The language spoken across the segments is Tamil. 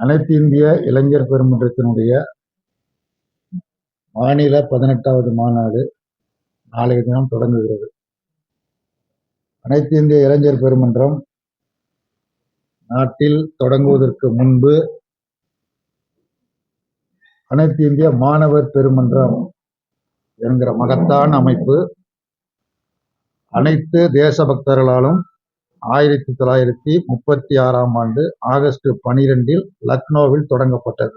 அனைத்து இந்திய இளைஞர் பெருமன்றத்தினுடைய மாநில பதினெட்டாவது மாநாடு நாளைய தினம் தொடங்குகிறது. அனைத்து இந்திய இளைஞர் பெருமன்றம் நாட்டில் தொடங்குவதற்கு முன்பு அனைத்து இந்திய மாணவர் பெருமன்றம் என்கிற மகத்தான அமைப்பு அனைத்து தேசபக்தர்களாலும் ஆயிரத்தி தொள்ளாயிரத்தி முப்பத்தி ஆறாம் ஆண்டு ஆகஸ்ட் பனிரெண்டில் லக்னோவில் தொடங்கப்பட்டது.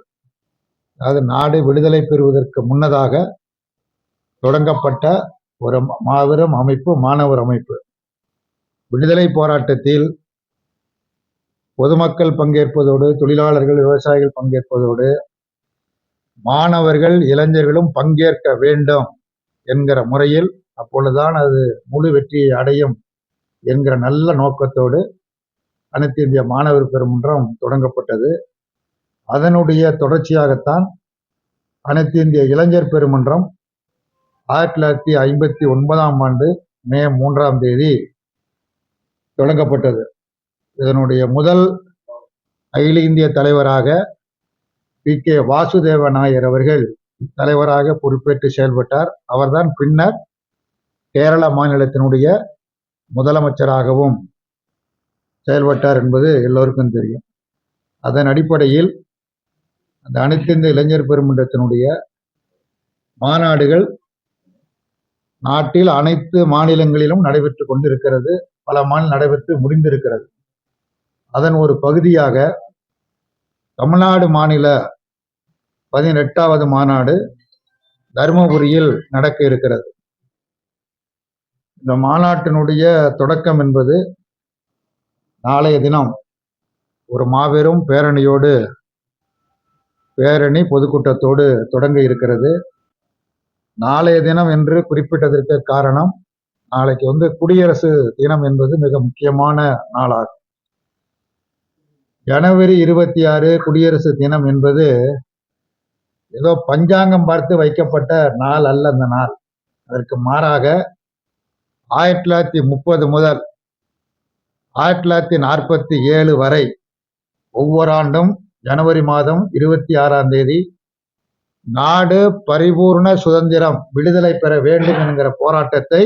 அதாவது நாடு விடுதலை பெறுவதற்கு முன்னதாக தொடங்கப்பட்ட ஒரு மாபெரும் அமைப்பு மாணவர் அமைப்பு. விடுதலை போராட்டத்தில் பொதுமக்கள் பங்கேற்பதோடு தொழிலாளர்கள் விவசாயிகள் பங்கேற்பதோடு மாணவர்கள் இளைஞர்களும் பங்கேற்க வேண்டும் என்கிற முறையில் அப்பொழுதுதான் அது முழு வெற்றியை அடையும் என்கிற நல்ல நோக்கத்தோடு அனைத்து இந்திய மாணவர் பெருமன்றம் தொடங்கப்பட்டது. அதனுடைய தொடர்ச்சியாகத்தான் அனைத்து இந்திய இளைஞர் பெருமன்றம் ஆயிரத்தி தொள்ளாயிரத்தி ஐம்பத்தி ஒன்பதாம் ஆண்டு மே மூன்றாம் தேதி தொடங்கப்பட்டது. இதனுடைய முதல் அகில இந்திய தலைவராக பி. கே. வாசுதேவ நாயர் அவர்கள் தலைவராக பொறுப்பேற்று செயல்பட்டார். அவர்தான் பின்னர் கேரள மாநிலத்தினுடைய முதலமைச்சராகவும் செயல்பட்டார் என்பது எல்லோருக்கும் தெரியும். அதன் அடிப்படையில் அந்த அனைத்து இந்த இளைஞர் பெருமன்றத்தினுடைய மாநாடுகள் நாட்டில் அனைத்து மாநிலங்களிலும் நடைபெற்று கொண்டிருக்கிறது. பல மாநில நடைபெற்று முடிந்திருக்கிறது. அதன் ஒரு பகுதியாக தமிழ்நாடு மாநில பதினெட்டாவது மாநாடு தருமபுரியில் நடக்க இருக்கிறது. இந்த மாநாட்டினுடைய தொடக்கம் என்பது நாளைய தினம் ஒரு மாபெரும் பேரணியோடு பேரணி பொதுக்கூட்டத்தோடு தொடங்க இருக்கிறது. நாளைய தினம் என்று குறிப்பிட்டதற்கு காரணம் நாளைக்கு வந்து குடியரசு தினம் என்பது மிக முக்கியமான நாளாகும். ஜனவரி இருபத்தி ஆறு குடியரசு தினம் என்பது ஏதோ பஞ்சாங்கம் பார்த்து வைக்கப்பட்ட நாள் அல்ல அந்த நாள். அதற்கு மாறாக ஆயிரத்தி தொள்ளாயிரத்தி முப்பது முதல் ஆயிரத்தி தொள்ளாயிரத்தி நாற்பத்தி ஏழு வரை ஒவ்வொரு ஆண்டும் ஜனவரி மாதம் இருபத்தி ஆறாம் தேதி நாடு பரிபூர்ண சுதந்திரம் விடுதலை பெற வேண்டும் என்கிற போராட்டத்தை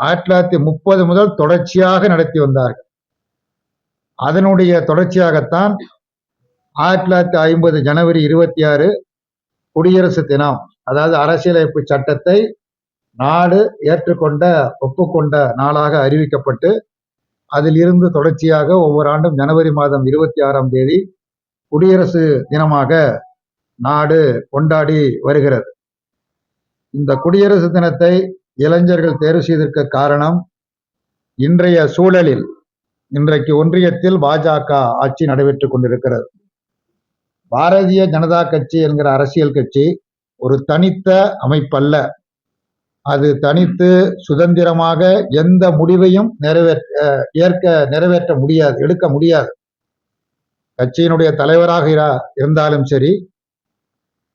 ஆயிரத்தி தொள்ளாயிரத்தி முப்பது முதல் தொடர்ச்சியாக நடத்தி வந்தார்கள். அதனுடைய தொடர்ச்சியாகத்தான் ஆயிரத்தி தொள்ளாயிரத்தி ஐம்பது ஜனவரி இருபத்தி ஆறு குடியரசு தினம் அதாவது அரசியலமைப்பு சட்டத்தை நாடு ஏற்றுக்கொண்ட ஒப்புக்கொண்ட நாளாக அறிவிக்கப்பட்டு அதிலிருந்து தொடர்ச்சியாக ஒவ்வொரு ஆண்டும் ஜனவரி மாதம் இருபத்தி ஆறாம் தேதி குடியரசு தினமாக நாடு கொண்டாடி வருகிறது. இந்த குடியரசு தினத்தை இளைஞர்கள் தேர்வு செய்திருக்க காரணம் இன்றைய சூழலில் இன்றைக்கு ஒன்றியத்தில் பாஜக ஆட்சி நடைபெற்றுக் கொண்டிருக்கிறது. பாரதிய ஜனதா கட்சி என்கிற அரசியல் கட்சி ஒரு தனித்த அமைப்பல்ல. அது தனித்து சுதந்திரமாக எந்த முடிவையும் நிறைவேற்ற ஏற்க நிறைவேற்ற முடியாது எடுக்க முடியாது. கட்சியினுடைய தலைவராக இருந்தாலும் சரி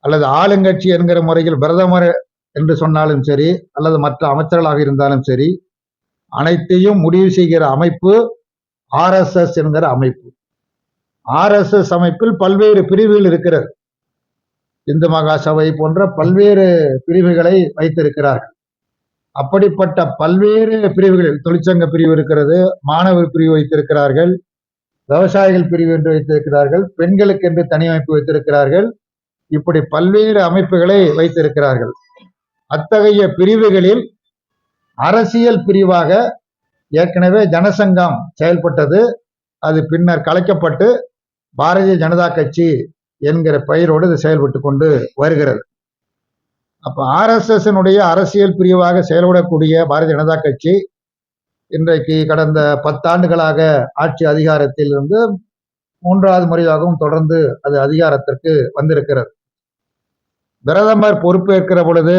அல்லது ஆளுங்கட்சி என்கிற முறையில் பிரதமர் என்று சொன்னாலும் சரி அல்லது மற்ற அமைச்சர்களாக இருந்தாலும் சரி அனைத்தையும் முடிவு செய்கிற அமைப்பு ஆர்எஸ்எஸ் என்கிற அமைப்பு. ஆர்எஸ்எஸ் அமைப்பில் பல்வேறு பிரிவுகள் இருக்கிறது. இந்து மகா சபை போன்ற பல்வேறு பிரிவுகளை வைத்திருக்கிறார்கள். அப்படிப்பட்ட பல்வேறு பிரிவுகளில் தொழிற்சங்க பிரிவு இருக்கிறது மாணவர் பிரிவு வைத்திருக்கிறார்கள் விவசாயிகள் பிரிவு என்று வைத்திருக்கிறார்கள் பெண்களுக்கு என்று தனி அமைப்பு வைத்திருக்கிறார்கள் இப்படி பல்வேறு அமைப்புகளை வைத்திருக்கிறார்கள். அத்தகைய பிரிவுகளில் அரசியல் பிரிவாக ஏற்கனவே ஜனசங்கம் செயல்பட்டது அது பின்னர் கலைக்கப்பட்டு பாரதிய ஜனதா கட்சி என்கிற பெயரோடு இது செயல்பட்டு கொண்டு வருகிறது. அப்போ ஆர்எஸ்எஸ்னுடைய அரசியல் பிரிவாக செயல்படக்கூடிய பாரதிய ஜனதா கட்சி இன்றைக்கு கடந்த பத்தாண்டுகளாக ஆட்சி அதிகாரத்தில் இருந்து மூன்றாவது முறையாகவும் தொடர்ந்து அது அதிகாரத்திற்கு வந்திருக்கிறது. பிரதமர் பொறுப்பேற்கிற பொழுது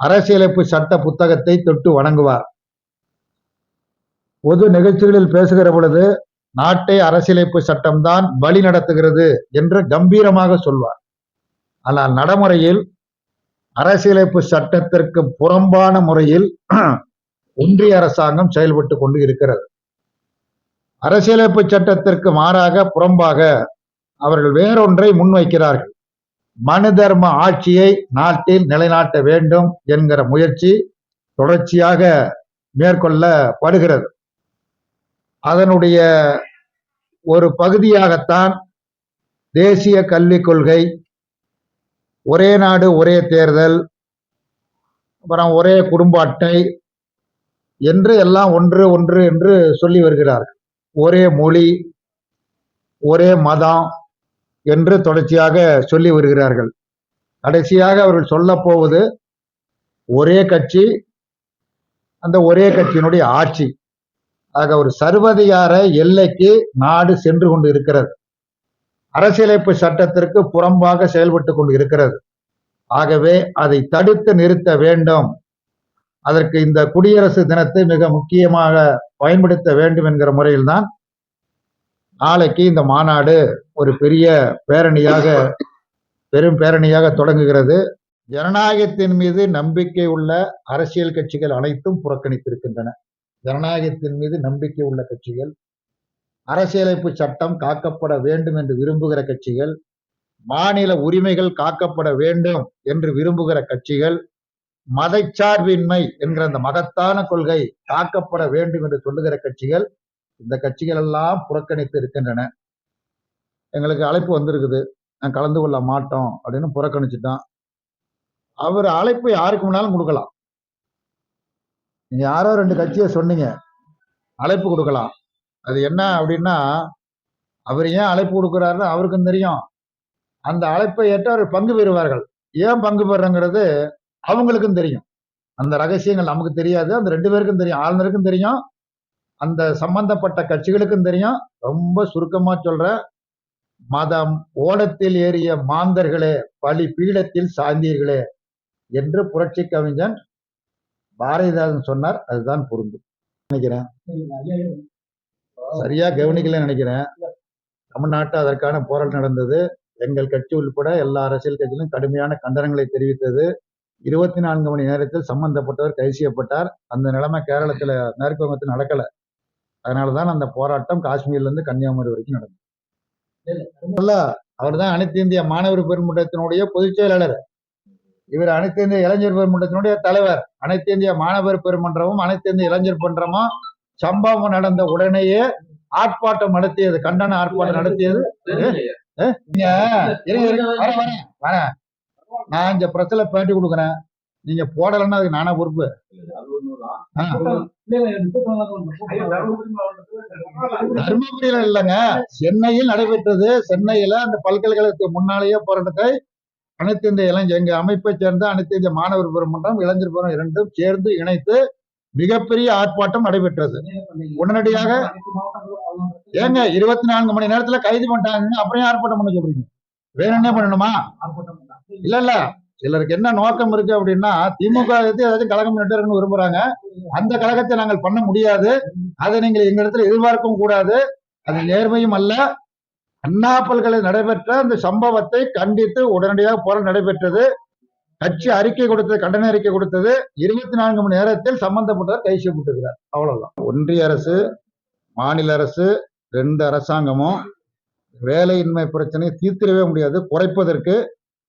அரசியலமைப்பு சட்ட புத்தகத்தை தொட்டு வணங்குவார். பொது நிகழ்ச்சிகளில் பேசுகிற பொழுது நாட்டை அரசியலமைப்பு சட்டம்தான் வழி நடத்துகிறது என்று கம்பீரமாக சொல்வார். ஆனால் நடைமுறையில் அரசியலமைப்பு சட்டத்திற்கு புறம்பான முறையில் ஒன்றிய அரசாங்கம் செயல்பட்டு கொண்டு இருக்கிறது. அரசியலமைப்பு சட்டத்திற்கு மாறாக புறம்பாக அவர்கள் வேறொன்றை முன்வைக்கிறார்கள். மனு தர்ம ஆட்சியை நாட்டில் நிலைநாட்ட வேண்டும் என்கிற முயற்சி தொடர்ச்சியாக மேற்கொள்ளப்படுகிறது. அதனுடைய ஒரு பகுதியாகத்தான் தேசிய கல்விக் கொள்கை ஒரே நாடு ஒரே தேர்தல் அப்புறம் ஒரே குடும்ப அட்டை என்று எல்லாம் ஒன்று ஒன்று என்று சொல்லி வருகிறார்கள் ஒரே மொழி ஒரே மதம் என்று தொடர்ச்சியாக சொல்லி வருகிறார்கள். கடைசியாக அவர்கள் சொல்ல போவது ஒரே கட்சி அந்த ஒரே கட்சியினுடைய ஆட்சி. ஆக ஒரு சர்வதிகார எல்லைக்கு நாடு சென்று கொண்டு இருக்கிறது. அரசியலமைப்பு சட்டத்திற்கு புறம்பாக செயல்பட்டு கொண்டு இருக்கிறது ஆகவே அதை தடுத்து நிறுத்த வேண்டும். அதற்கு இந்த குடியரசு தினத்தை மிக முக்கியமாக பயன்படுத்த வேண்டும் என்கிற முறையில்தான் நாளைக்கு இந்த மாநாடு ஒரு பெரிய பேரணியாக பெரும் பேரணியாக தொடங்குகிறது. ஜனநாயகத்தின் மீது நம்பிக்கை உள்ள அரசியல் கட்சிகள் அனைத்தும் புறக்கணித்திருக்கின்றன. ஜனநாயகத்தின் மீது நம்பிக்கை உள்ள கட்சிகள் அரசியலமைப்பு சட்டம் காக்கப்பட வேண்டும் என்று விரும்புகிற கட்சிகள் மாநில உரிமைகள் காக்கப்பட வேண்டும் என்று விரும்புகிற கட்சிகள் மதச்சார்பின்மை என்கிற அந்த மகத்தான கொள்கை காக்கப்பட வேண்டும் என்று சொல்லுகிற கட்சிகள் இந்த கட்சிகள் எல்லாம் புறக்கணித்து இருக்கின்றன. எங்களுக்கு அழைப்பு வந்திருக்குது. நான் கலந்து கொள்ள மாட்டோம் அப்படின்னு புறக்கணிச்சுட்டான். அவர் அழைப்பு யாருக்கு வேணாலும் கொடுக்கலாம். நீங்க யாரோ ரெண்டு கட்சியை சொன்னீங்க. அழைப்பு கொடுக்கலாம். அது என்ன அப்படின்னா அவர் ஏன் அழைப்பு கொடுக்குறாருன்னு அவருக்கும் தெரியும். அந்த அழைப்பை ஏற்று அவர் பங்கு பெறுவார்கள். ஏன் பங்கு பெறுறங்கிறது அவங்களுக்கும் தெரியும். அந்த ரகசியங்கள் நமக்கு தெரியாது. அந்த ரெண்டு பேருக்கும் தெரியும். ஆளுநருக்கும் தெரியும். அந்த சம்பந்தப்பட்ட கட்சிகளுக்கும் தெரியும். ரொம்ப சுருக்கமாக சொல்ற மதம் ஓடத்தில் ஏறிய மாந்தர்களே பலி பீடத்தில் சாய்ந்தீர்களே என்று புரட்சி கவிஞன் பாரதிதாசன் சொன்னார். அதுதான் பொருந்தும். நினைக்கிறேன். சரியா கவனிக்கல நினைக்கிறேன். தமிழ்நாட்டு அதற்கான போராட்டம் நடந்தது. எங்கள் கட்சி உள்பட எல்லா அரசியல் கட்சியிலும் கடுமையான கண்டனங்களை தெரிவித்தது. இருபத்தி நான்கு மணி நேரத்தில் சம்பந்தப்பட்டவர் கைது செய்யப்பட்டார். அந்த நிலைமை கேரளத்துல மேற்கு வங்கத்தில் நடக்கல. அதனாலதான் அந்த போராட்டம் காஷ்மீர்ல இருந்து கன்னியாகுமரி வரைக்கும் நடந்தது. அவர் தான் அனைத்து இந்திய மாணவர் பெருமன்றத்தினுடைய பொதுச் செயலாளர். இவர் அனைத்து இந்திய இளைஞர் பெருமன்றத்தினுடைய தலைவர். அனைத்து இந்திய மாணவர் பெருமன்றமும் அனைத்து இந்திய இளைஞர் மன்றமும் சம்பவம் நடந்த உடனேயே ஆர்ப்பாட்டம் நடத்தியது கண்டன ஆர்ப்பாட்டம் நடத்தியது. நான் இந்த பிரச்சனை பேட்டி கொடுக்குறேன். நீங்க போடலைன்னா அதுக்கு நானா பொறுப்பு. தர்மபுரியில இல்லைங்க. சென்னையில் நடைபெற்றது. சென்னையில அந்த பல்கலைக்கழகத்துக்கு முன்னாலேயே போராட்டத்தை அனைத்து இந்திய இளைஞர் எங்க அமைப்பை சேர்ந்த அனைத்து இந்திய மாணவர் பெருமன்றம் இளைஞர் பெரும் இரண்டும் சேர்ந்து இணைத்து மிகப்பெரிய ஆர்ப்பாட்டம் நடைபெற்றது. உடனடியாக ஏங்க இருபத்தி நான்கு மணி நேரத்துல கைது பண்ணிட்டாங்க அப்புறம் ஆர்ப்பாட்டம் பண்ண சொல்றீங்க? வேணும்னே பண்ணணுமா? இல்ல இல்ல. சிலருக்கு என்ன நோக்கம் இருக்கு அப்படின்னா திமுக ஏதாச்சும் கழகம் நட்டுறன்னு விரும்புறாங்க. அந்த கழகத்தை நாங்கள் பண்ண முடியாது. அதை நீங்கள் எங்க இடத்துல எதிர்பார்க்கவும் கூடாது. அது நேர்மையும் அல்ல. அண்ணா பல்கலை நடைபெற்ற அந்த சம்பவத்தை கண்டித்து உடனடியாக போராட்டம் நடைபெற்றது. கட்சி அறிக்கை கொடுத்தது கண்டன அறிக்கை கொடுத்தது இருபத்தி நான்கு மணி நேரத்தில் சம்பந்தப்பட்டவர் கை செய்யப்பட்டிருக்கிறார் அவ்வளவுதான். ஒன்றிய அரசு மாநில அரசு ரெண்டு அரசாங்கமும் வேலையின்மை பிரச்சனையை தீர்த்திடவே முடியாது. குறைப்பதற்கு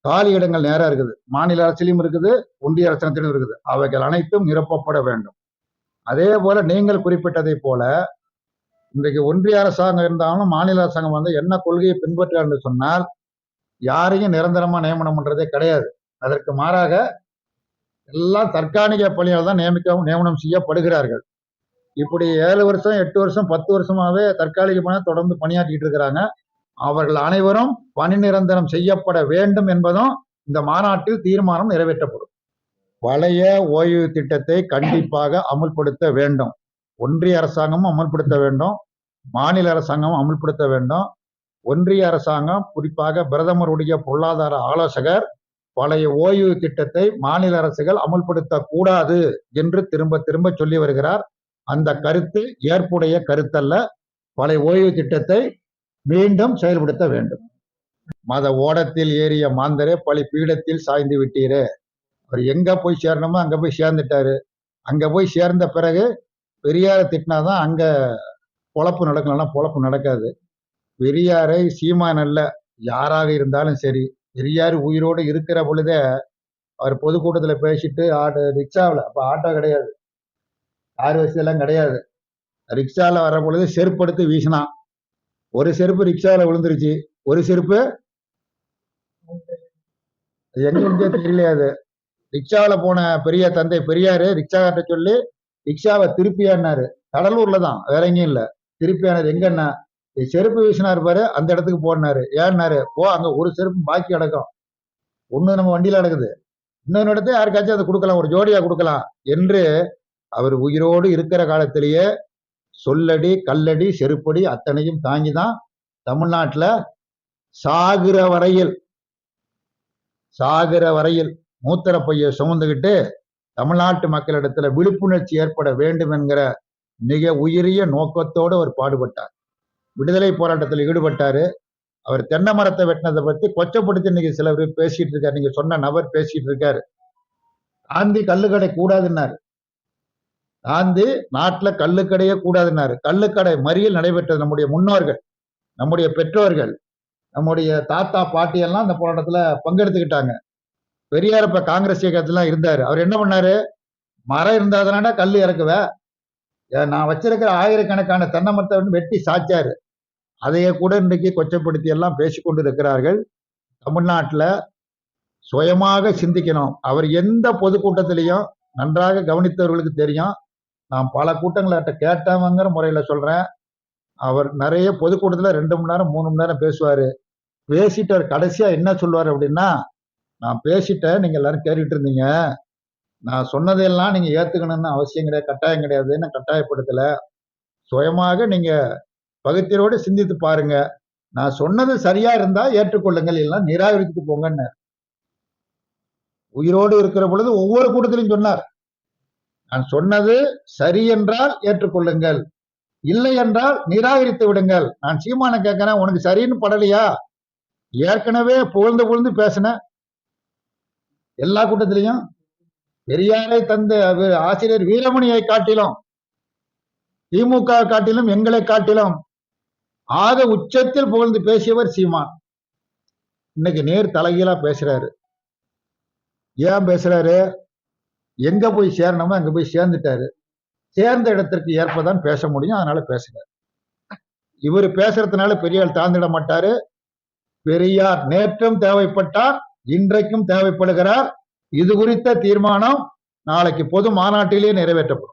காலி இடங்கள் நேராக இருக்குது. மாநில அரசிலும் இருக்குது ஒன்றிய அரசாங்கத்திலும் இருக்குது. அவைகள் அனைத்தும் நிரப்பப்பட வேண்டும். அதே போல நீங்கள் குறிப்பிட்டதை போல இன்றைக்கு ஒன்றிய அரசாங்கம் இருந்தாலும் மாநில அரசாங்கம் வந்து என்ன கொள்கையை பின்பற்றான்னு சொன்னால் யாரையும் நிரந்தரமா நியமனம் பண்றதே கிடையாது. அதற்கு மாறாக எல்லாம் தற்காலிக பணியால் தான் நியமிக்க நியமனம் செய்யப்படுகிறார்கள். இப்படி ஏழு வருஷம் எட்டு வருஷம் பத்து வருஷமாவே தற்காலிக பணியாக தொடர்ந்து பணியாற்றிட்டு இருக்கிறாங்க. அவர்கள் அனைவரும் பணி நிரந்தரம் செய்யப்பட வேண்டும் என்பதும் இந்த மாநாட்டில் தீர்மானம் நிறைவேற்றப்படும். பழைய ஓய்வு திட்டத்தை கண்டிப்பாக அமுல்படுத்த வேண்டும். ஒன்றிய அரசாங்கமும் அமுல்படுத்த வேண்டும். மாநில அரசாங்கமும் அமுல்படுத்த வேண்டும். ஒன்றிய அரசாங்கம் குறிப்பாக பிரதமருடைய பொருளாதார ஆலோசகர் பழைய ஓய்வு திட்டத்தை மாநில அரசுகள் அமல்படுத்தக் கூடாது என்று திரும்ப திரும்ப சொல்லி வருகிறார். அந்த கருத்து ஏற்புடைய கருத்தல்ல. பழைய ஓய்வு திட்டத்தை மீண்டும் செயல்படுத்த வேண்டும். மத ஓடத்தில் ஏறிய மாந்தரே பழி பீடத்தில் சாய்ந்து விட்டீரே. அவர் எங்க போய் சேரணுமோ அங்க போய் சேர்ந்துட்டாரு. அங்க போய் சேர்ந்த பிறகு பெரியார திட்டினாதான் அங்க பொழப்பு நடக்கலன்னா பொழப்பு நடக்காது. பெரியாரை சீமான் அல்ல. யாராக இருந்தாலும் சரி பெரியார் உயிரோடு இருக்கிற பொழுதே அவர் பொதுக்கூட்டத்தில் பேசிட்டு ஆட்டோ ரிக்ஷாவில். அப்போ ஆட்டோ கிடையாது. ஆறு வசதியெல்லாம் கிடையாது. ரிக்ஷாவில் வர பொழுது செருப்படுத்து வீசினான் ஒரு செருப்பு ரிக்ஷாவில் விழுந்துருச்சு. ஒரு செருப்பு எங்கே தெரியலையா அது. ரிக்ஷாவில் போன பெரிய தந்தை பெரியாரு ரிக்ஷாக்கார்ட்ட சொல்லி ரிக்ஷாவை திருப்பியான்னாரு. கடலூர்ல தான் வேற எங்கேயும் இல்லை. திருப்பியானார் எங்கன்னா செருப்பு வீசினார் பாரு அந்த இடத்துக்கு போனாரு. ஏன்னாரு போ அங்க ஒரு செருப்பு பாக்கி கிடக்கும். ஒண்ணு நம்ம வண்டியில கிடக்குது இன்னொரு இடத்த யாருக்காச்சும் அதை கொடுக்கலாம் ஒரு ஜோடியா கொடுக்கலாம் என்று அவர் உயிரோடு இருக்கிற காலத்திலேயே சொல்லடி கல்லடி செருப்படி அத்தனையும் தாங்கி தான் தமிழ்நாட்டில் சாகிற வரையில் சாகிற வரையில் மூத்திர பைய சுமந்துக்கிட்டு தமிழ்நாட்டு மக்களிடத்துல விழிப்புணர்ச்சி ஏற்பட வேண்டும் என்கிற மிக உயரிய நோக்கத்தோடு அவர் பாடுபட்டார். விடுதலை போராட்டத்தில் ஈடுபட்டாரு. அவர் தென்னை மரத்தை வெட்டினதை பற்றி கொச்சப்படுத்தி இன்னைக்கு சில பேர் பேசிட்டு இருக்காரு. நீங்க சொன்ன நபர் பேசிட்டு இருக்காரு. காந்தி கல்லுக்கடை கூடாதுன்னாரு. காந்தி நாட்டில் கல்லுக்கடையே கூடாதுன்னாரு. கல்லுக்கடை மறியல் நடைபெற்றது நம்முடைய முன்னோர்கள் நம்முடைய பெற்றோர்கள் நம்முடைய தாத்தா பாட்டியெல்லாம் அந்த போராட்டத்தில் பங்கெடுத்துக்கிட்டாங்க. பெரியார் இப்போ காங்கிரஸ் இயக்கத்துலாம் இருந்தார். அவர் என்ன பண்ணாரு? மரம் இருந்தாதனாடா கல் இறக்குவ? நான் வச்சிருக்கிற ஆயிரக்கணக்கான தென்னை மரத்தை வெட்டி சாச்சாரு. அதையே கூட இன்றைக்கு கொச்சப்படுத்தி எல்லாம் பேசிக்கொண்டு இருக்கிறார்கள் தமிழ்நாட்டில் சுயமாக சிந்திக்கணும். அவர் எந்த பொதுக்கூட்டத்திலையும் நன்றாக கவனித்தவர்களுக்கு தெரியும். நான் பல கூட்டங்கள்கிட்ட கேட்டவங்கிற முறையில் சொல்கிறேன் அவர் நிறைய பொதுக்கூட்டத்தில் ரெண்டு மணி நேரம் மூணு மணி நேரம் பேசுவார். பேசிட்டு அவர் கடைசியாக என்ன சொல்லுவார் அப்படின்னா நான் பேசிட்டேன் நீங்கள் எல்லாரும் கேட்டுட்டு இருந்தீங்க. நான் சொன்னதையெல்லாம் நீங்கள் ஏற்றுக்கணும்னு அவசியம் கிடையாது கட்டாயம் கிடையாதுன்னு கட்டாயப்படுத்தலை. சுயமாக நீங்கள் பகுத்தியரோடு சிந்தித்து பாருங்க. நான் சொன்னது சரியா இருந்தா ஏற்றுக்கொள்ளுங்கள் இல்லைன்னா நிராகரித்துட்டு போங்கன்னு உயிரோடு இருக்கிற பொழுது ஒவ்வொரு கூட்டத்திலும் சொன்னார். நான் சொன்னது சரி என்றால் ஏற்றுக்கொள்ளுங்கள் இல்லை என்றால் நிராகரித்து விடுங்கள். நான் சீமான கேட்கிறேன் உனக்கு சரின்னு படலையா? ஏற்கனவே புகழ்ந்து புகழ்ந்து பேசின எல்லா கூட்டத்திலையும் பெரியாரை தந்த ஆசிரியர் வீரமணியை காட்டிலும் திமுக காட்டிலும் எங்களை காட்டிலும் ஆக உச்சத்தில் புகழ்ந்து பேசியவர் சீமான். இன்னைக்கு நேர் தலைகீழா பேசுறாரு. ஏன் பேசுறாரு? எங்க போய் சேரணுமோ அங்க போய் சேர்ந்துட்டாரு. சேர்ந்த இடத்திற்கு ஏற்பதான் பேச முடியும் அதனால பேசுறாரு. இவர் பேசுறதுனால பெரியால் தாழ்ந்திட மாட்டாரு. பெரியார் நேற்றும் தேவைப்பட்டார் இன்றைக்கும் தேவைப்படுகிறார். இது குறித்த தீர்மானம் நாளைக்கு பொது மாநாட்டிலேயே நிறைவேற்றப்படும்.